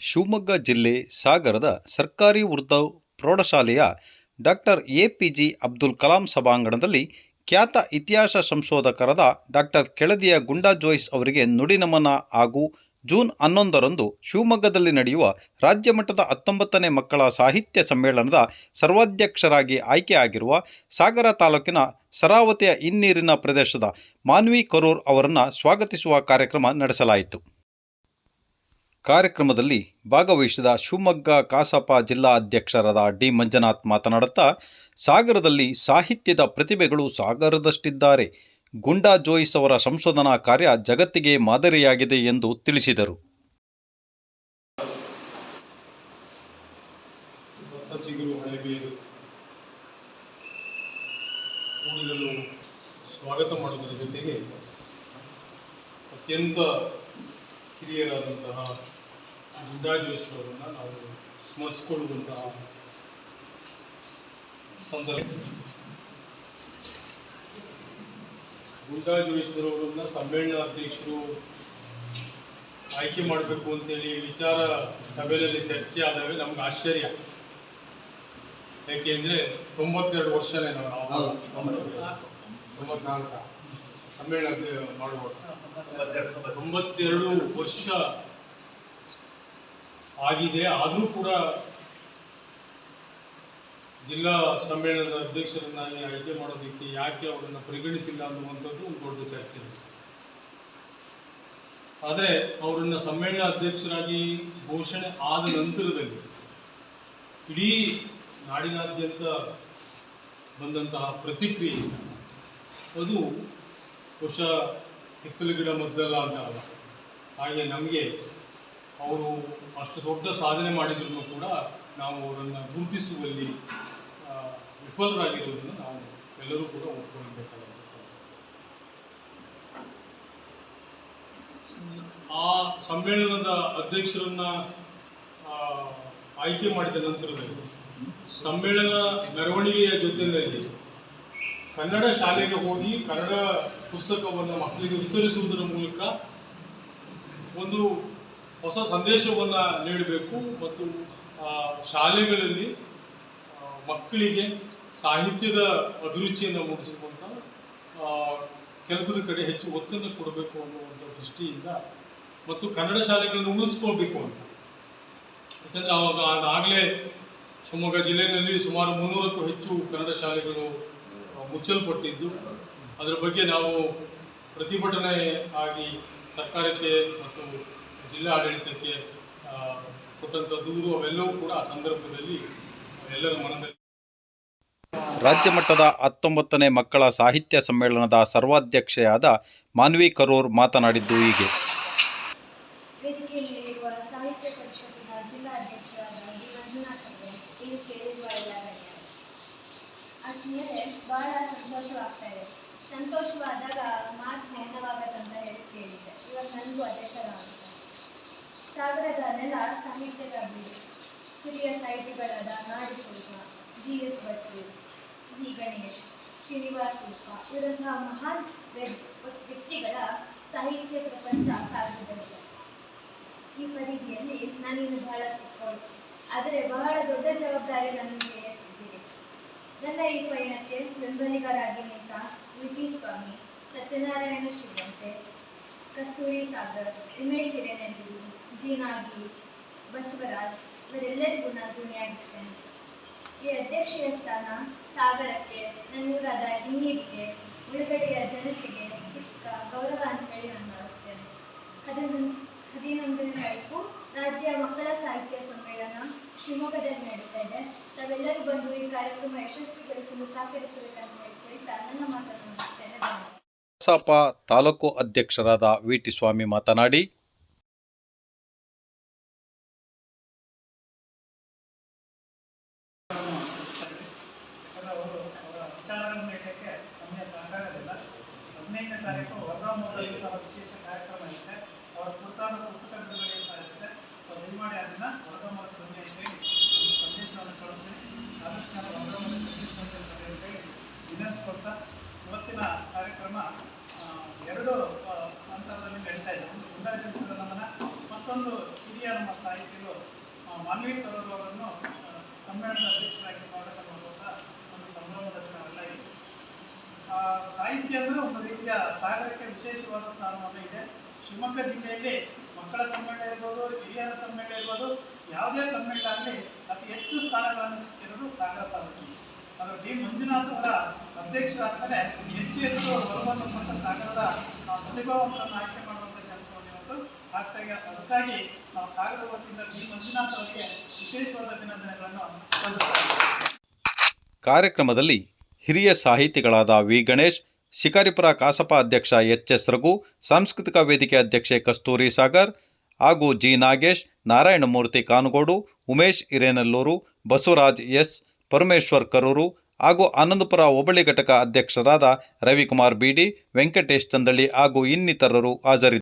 ಶಿವಮೊಗ್ಗ ಜಿಲ್ಲೆ ಸಾಗರದ ಸರ್ಕಾರಿ ಉರ್ದು ಪ್ರೌಢಶಾಲೆಯ doctor A P J Abdul Kalam ಸಭಾಂಗಣದಲ್ಲಿ ಖ್ಯಾತ ಇತಿಹಾಸ ಸಂಶೋಧಕರಾದ ಡಾಕ್ಟರ್ ಕೆಳದಿಯ ಗುಂಡಾ ಜೋಯ್ಸ್ ಅವರಿಗೆ ನುಡಿನಮನ ಹಾಗೂ ಜೂನ್ ಹನ್ನೊಂದರಂದು ಶಿವಮೊಗ್ಗದಲ್ಲಿ ನಡೆಯುವ ರಾಜ್ಯ ಮಟ್ಟದ ಹತ್ತೊಂಬತ್ತನೇ ಮಕ್ಕಳ ಸಾಹಿತ್ಯ ಸಮ್ಮೇಳನದ ಸರ್ವಾಧ್ಯಕ್ಷರಾಗಿ ಆಯ್ಕೆಯಾಗಿರುವ ಸಾಗರ ತಾಲೂಕಿನ ಸರಾವತಿಯ ಹಿನ್ನೀರಿನ ಪ್ರದೇಶದ ಮಾನ್ವಿ ಕರೂರ್ ಅವರನ್ನು ಸ್ವಾಗತಿಸುವ ಕಾರ್ಯಕ್ರಮ ನಡೆಸಲಾಯಿತು. ಕಾರ್ಯಕ್ರಮದಲ್ಲಿ ಭಾಗವಹಿಸಿದ ಶಿವಮೊಗ್ಗ ಕಸಾಪ ಜಿಲ್ಲಾ ಅಧ್ಯಕ್ಷರಾದ ಡಿ ಮಂಜುನಾಥ್ ಮಾತನಾಡುತ್ತಾ, ಸಾಗರದಲ್ಲಿ ಸಾಹಿತ್ಯದ ಪ್ರತಿಭೆಗಳು ಸಾಗರದಷ್ಟಿದ್ದಾರೆ. ಗುಂಡಾ ಜೋಯಿಸ್ ಅವರ ಸಂಶೋಧನಾ ಕಾರ್ಯ ಜಗತ್ತಿಗೆ ಮಾದರಿಯಾಗಿದೆ ಎಂದು ತಿಳಿಸಿದರು. ಸ್ವಾಗತ ಮಾಡುವುದರ ಜೊತೆಗೆ ಅತ್ಯಂತ ಹಿರಿಯರಾದಂತಹ ಗುಂಡಾ ಜೋಯಿಸ್ರವರನ್ನು ನಾವು ಸ್ಮರಿಸಿಕೊಳ್ಳುವಂತಹ ಸಂದರ್ಭ. ಗುಂಡಾಜೇಶ್ವರವರನ್ನು ಸಮ್ಮೇಳನ ಅಧ್ಯಕ್ಷರು ಆಯ್ಕೆ ಮಾಡಬೇಕು ಅಂತೇಳಿ ವಿಚಾರ ಸಭೆಯಲ್ಲಿ ಚರ್ಚೆ ಆದಾಗ ನಮ್ಗೆ ಆಶ್ಚರ್ಯ. ಯಾಕೆಂದ್ರೆ ತೊಂಬತ್ತೆರಡು ವರ್ಷನೇ ನಾವು. ತೊಂಬತ್ನಾಲ್ಕ. ಸಮ್ಮೇಳನ ಮಾಡುವಾಗ ತೊಂಬತ್ತೆರಡು ವರ್ಷ ಆಗಿದೆ. ಆದರೂ ಕೂಡ ಜಿಲ್ಲಾ ಸಮ್ಮೇಳನದ ಅಧ್ಯಕ್ಷರನ್ನಾಗಿ ಆಯ್ಕೆ ಮಾಡೋದಕ್ಕೆ ಯಾಕೆ ಅವರನ್ನು ಪರಿಗಣಿಸಿಲ್ಲ ಅನ್ನುವಂಥದ್ದು ಒಂದು ದೊಡ್ಡ ಚರ್ಚೆ ಇದೆ. ಆದರೆ ಅವರನ್ನು ಸಮ್ಮೇಳನ ಅಧ್ಯಕ್ಷರಾಗಿ ಘೋಷಣೆ ಆದ ನಂತರದಲ್ಲಿ ಇಡೀ ನಾಡಿನಾದ್ಯಂತ ಬಂದಂತಹ ಪ್ರತಿಕ್ರಿಯೆ ಅದು ಬಹುಶಃ ಹಿತ್ತಲು ಗಿಡ ಮದ್ದಲ್ಲ ಅಂತ ಅಲ್ಲ ಹಾಗೆ ನಮಗೆ ಅವರು ಅಷ್ಟು ದೊಡ್ಡ ಸಾಧನೆ ಮಾಡಿದ್ರು ಕೂಡ ನಾವು ಅವರನ್ನು ಗುರುತಿಸುವಲ್ಲಿ ವಿಫಲರಾಗಿರೋದನ್ನು ನಾವು ಎಲ್ಲರೂ ಕೂಡ ಒಪ್ಕೊಳ್ಬೇಕಾದಂಥ ಸರ್ ಆ ಸಮ್ಮೇಳನದ ಅಧ್ಯಕ್ಷರನ್ನ ಆಯ್ಕೆ ಮಾಡಿದ ನಂತರದಲ್ಲಿ ಸಮ್ಮೇಳನ ಮೆರವಣಿಗೆಯ ಜೊತೆಯಲ್ಲಿ ಕನ್ನಡ ಶಾಲೆಗೆ ಹೋಗಿ ಕನ್ನಡ ಪುಸ್ತಕವನ್ನು ಮಕ್ಕಳಿಗೆ ವಿತರಿಸುವುದರ ಮೂಲಕ ಒಂದು ಹೊಸ ಸಂದೇಶವನ್ನು ನೀಡಬೇಕು ಮತ್ತು ಶಾಲೆಗಳಲ್ಲಿ ಮಕ್ಕಳಿಗೆ ಸಾಹಿತ್ಯದ ಅಭಿರುಚಿಯನ್ನು ಮೂಡಿಸುವಂಥ ಕೆಲಸದ ಕಡೆ ಹೆಚ್ಚು ಒತ್ತನ್ನು ಕೊಡಬೇಕು ಅನ್ನುವಂಥ ದೃಷ್ಟಿಯಿಂದ ಮತ್ತು ಕನ್ನಡ ಶಾಲೆಗಳನ್ನು ಉಳಿಸ್ಕೊಳ್ಬೇಕು ಅಂತ. ಯಾಕಂದರೆ ಅವಾಗ ಆಗಲೇ ಶಿವಮೊಗ್ಗ ಜಿಲ್ಲೆಯಲ್ಲಿ ಸುಮಾರು ಮುನ್ನೂರಕ್ಕೂ ಹೆಚ್ಚು ಕನ್ನಡ ಶಾಲೆಗಳು ಮುಚ್ಚಲ್ಪಟ್ಟಿದ್ದು. ಅದರ ಬಗ್ಗೆ ನಾವು ಪ್ರತಿಭಟನೆ ಆಗಿ ಸರ್ಕಾರಕ್ಕೆ ಮತ್ತು ಜಿಲ್ಲಾ ಆಡಳಿತಕ್ಕೆ ಆ, ಕೊಟ್ಟಂಥ ದೂರು ಅವೆಲ್ಲವೂ ಕೂಡ ಆ ಸಂದರ್ಭದಲ್ಲಿ ಎಲ್ಲರ ಮನದಲ್ಲಿ. ರಾಜ್ಯ ಮಟ್ಟದ ಹತ್ತೊಂಬತ್ತನೇ ಮಕ್ಕಳ ಸಾಹಿತ್ಯ ಸಮ್ಮೇಳನದ ಸರ್ವಾಧ್ಯಕ್ಷೆಯಾದ ಮಾನ್ವಿ ಕರೂರ್ ಮಾತನಾಡಿದ್ದು ಹೀಗೆ ವೇದಿಕೆಯಲ್ಲಿರುವ ಸಾಹಿತ್ಯ ಪರಿಷತ್ತಿನ ಜಿಲ್ಲಾ ಅಧ್ಯಕ್ಷರಾದ ಡಿ ಮಂಜುನಾಥ್ ಅವರು ಇಲ್ಲಿ ಸೇರಿರುವ ಎಲ್ಲ ಗಣ್ಯರು ಆದ್ಮೇಲೆ ಬಹಳ ಸಂತೋಷವಾಗ್ತಾ ಇದೆ ಸಂತೋಷವಾದಾಗ ಮಾತು ಮೌನವಾಗತ್ತಂತ ಹೇಳಿ ಕೇಳಿದ್ದೆ. ಇವಾಗ ನನಗೂ ಅದೇ ಥರ ಆಗುತ್ತೆ ಸಾಗರದ ನೆಲ ಸಾಹಿತ್ಯದ ಬೀಡು ಹಿರಿಯ ಸಾಹಿತಿಗಳಾದ ನಾಡಿ ಸೋಸ ಜಿ ಎಸ್ ಭಟ್ರು ವಿ. ಗಣೇಶ್, ಶ್ರೀನಿವಾಸ್ ಉಪ್ಪ ಇವರಂತಹ ಮಹಾನ್ ವ್ಯ- ವ್ಯಕ್ತಿಗಳ ಸಾಹಿತ್ಯ ಪ್ರಪಂಚ ಸಾಗರದಲ್ಲಿದೆ ಈ ಪರಿಧಿಯಲ್ಲಿ ನಾನಿನ್ನು ಬಹಳ ಚಿಕ್ಕವಳು. ಆದರೆ ಬಹಳ ದೊಡ್ಡ ಜವಾಬ್ದಾರಿ ನನ್ನನ್ನು ಏರಿಸಿದ್ದೀರಿ ನನ್ನ ಈ ಪಯಣಕ್ಕೆ ಬೆಂಬಲಿಗರಾಗಿ ನಿಂತ V T Swamy, Satyanarayana Shrimante, Kasturi Sagar, Umesh Hirenandi G Basavaraj, ಇವರೆಲ್ಲರಿಗೂ ನಾನು ಋಣಿಯಾಗಿರ್ತೇನೆ ಈ ಅಧ್ಯಕ್ಷೀಯ ಸ್ಥಾನ ಸಾಗರಕ್ಕೆ, ನನ್ನೂರಾದ ಹಿನ್ನೀರಿಗೆ, ಬಿಡುಗಡೆಯ ಜನತೆಗೆ ಸಿಕ್ಕ ಗೌರವ ಅಂತೇಳಿ ನಾನು ಭಾವಿಸ್ತೇನೆ. ಹದಿನೊಂದು, ಹದಿನೊಂದನೇ ತಾರೀಕು ರಾಜ್ಯ ಮಕ್ಕಳ ಸಾಹಿತ್ಯ ಸಮ್ಮೇಳನ. ಶಿವಮೊಗ್ಗದಲ್ಲಿ ನಡೀತಾ ಇದೆ. ತಾವೆಲ್ಲರೂ ಬಂದು ಈ ಕಾರ್ಯಕ್ರಮ ಯಶಸ್ವಿಗೊಳಿಸಲು ಸಹಕರಿಸಬೇಕಂತ ಹೇಳ್ತಾ ನನ್ನ ಮಾತನ್ನು ಮುಗಿಸ್ತೇನೆ ಕಸಾಪ ತಾಲೂಕು ಅಧ್ಯಕ್ಷರಾದ ವಿ ಟಿ ಸ್ವಾಮಿ ಮಾತನಾಡಿ ಹದಿನೈದನೇ ತಾರೀಕು ಸಹ ವಿಶೇಷ ಕಾರ್ಯಕ್ರಮ ಅವರ ಕುರಿತಾದ ಸಹ ಇರುತ್ತೆ. ದಯಮಾಡಿ ಅದನ್ನು ದುರ್ಗೇಶ್ವರಿ ಒಂದು ಸಂದೇಶವನ್ನು ಕಳಿಸ್ತೀನಿ ಆದಷ್ಟು ನಾನು ಅಂತೇಳಿ ವಿನಂತಿಸ್ಕೊಳ್ತಾ ಇವತ್ತಿನ ಕಾರ್ಯಕ್ರಮ ಎರಡು ಅಂತರದಲ್ಲಿ ನಡೀತಾ ಇದೆ ಒಂದು ಗುಂಡಾ ಕೆಲಸದ ನಮನ ಮತ್ತೊಂದು ಹಿರಿಯ ನಮ್ಮ ಸಾಹಿತಿಗಳು ಮಾನ್ವಿ ಕರೂರು ಅವರನ್ನು ಸಮ್ಮೇಳನದ ಅಧ್ಯಕ್ಷರಾಗಿ ಮಾಡುವಂಥ ಒಂದು ಸಂಭ್ರಮದಲ್ಲಿ ಇದ್ದೀವಿ ಸಾಹಿತ್ಯ ಅಂದರೆ ಒಂದು ರೀತಿಯ ಸಾಗರಕ್ಕೆ ವಿಶೇಷವಾದ ಸ್ಥಾನವನ್ನು ಇದೆ. ಶಿವಮೊಗ್ಗ ಜಿಲ್ಲೆಯಲ್ಲಿ ಮಕ್ಕಳ ಸಮ್ಮೇಳನ ಇರ್ಬೋದು, ಹಿರಿಯರ ಸಮ್ಮೇಳನ ಇರ್ಬೋದು, ಯಾವುದೇ ಸಮ್ಮೇಳನ ಆಗಲಿ ಅತಿ ಹೆಚ್ಚು ಸ್ಥಾನಗಳನ್ನು ಸಿಕ್ಕಿರೋದು ಸಾಗರ ತಾಲೂಕಿಗೆ ಅದು ಡಿ. ಮಂಜುನಾಥ್ ಅವರ ಅಧ್ಯಕ್ಷರಾದ್ಮೇಲೆ ಹೆಚ್ಚು ಹೆಚ್ಚು ಹೊರಬಂದು ಮತ್ತು ಸಾಗರದ ಪ್ರತಿಭಾವಂತರನ್ನು ಆಯ್ಕೆ ಮಾಡುವಂಥ ಕೆಲಸವನ್ನು ಇವತ್ತು ಆಗ್ತಾ ಅದಕ್ಕಾಗಿ ನಾವು ಸಾಗರದ ವತಿಯಿಂದ ಡಿ. ಮಂಜುನಾಥ್ ಅವರಿಗೆ ವಿಶೇಷವಾದ ಅಭಿನಂದನೆಗಳನ್ನು ಸಲ್ಲಿಸ್ತಾ ಕಾರ್ಯಕ್ರಮದಲ್ಲಿ ಹಿರಿಯ ಸಾಹಿತಿಗಳಾದ ವಿ. ಗಣೇಶ್ ಶಿಕಾರಿಪುರ ಕಾಸಪ ಅಧ್ಯಕ್ಷ ಎಚ್ ಎಸ್ ರಘು, ಸಾಂಸ್ಕೃತಿಕ ವೇದಿಕೆ ಅಧ್ಯಕ್ಷೆ ಕಸ್ತೂರಿ ಸಾಗರ್ ಹಾಗೂ ಜಿ ನಾಗೇಶ್, ನಾರಾಯಣಮೂರ್ತಿ ಕಾನುಗೋಡು, ಉಮೇಶ್ ಹಿರೇನಲ್ಲೂರು, ಬಸವರಾಜ್ ಎಸ್, ಪರಮೇಶ್ವರ್ ಕರೂರು ಹಾಗೂ ಆನಂದಪುರ ಹೋಬಳಿ ಘಟಕ ಅಧ್ಯಕ್ಷರಾದ ರವಿಕುಮಾರ್ ಬಿಡಿ ವೆಂಕಟೇಶ್ ಚಂದಳ್ಳಿ ಹಾಗೂ ಇನ್ನಿತರರು ಹಾಜರಿದ್ದರು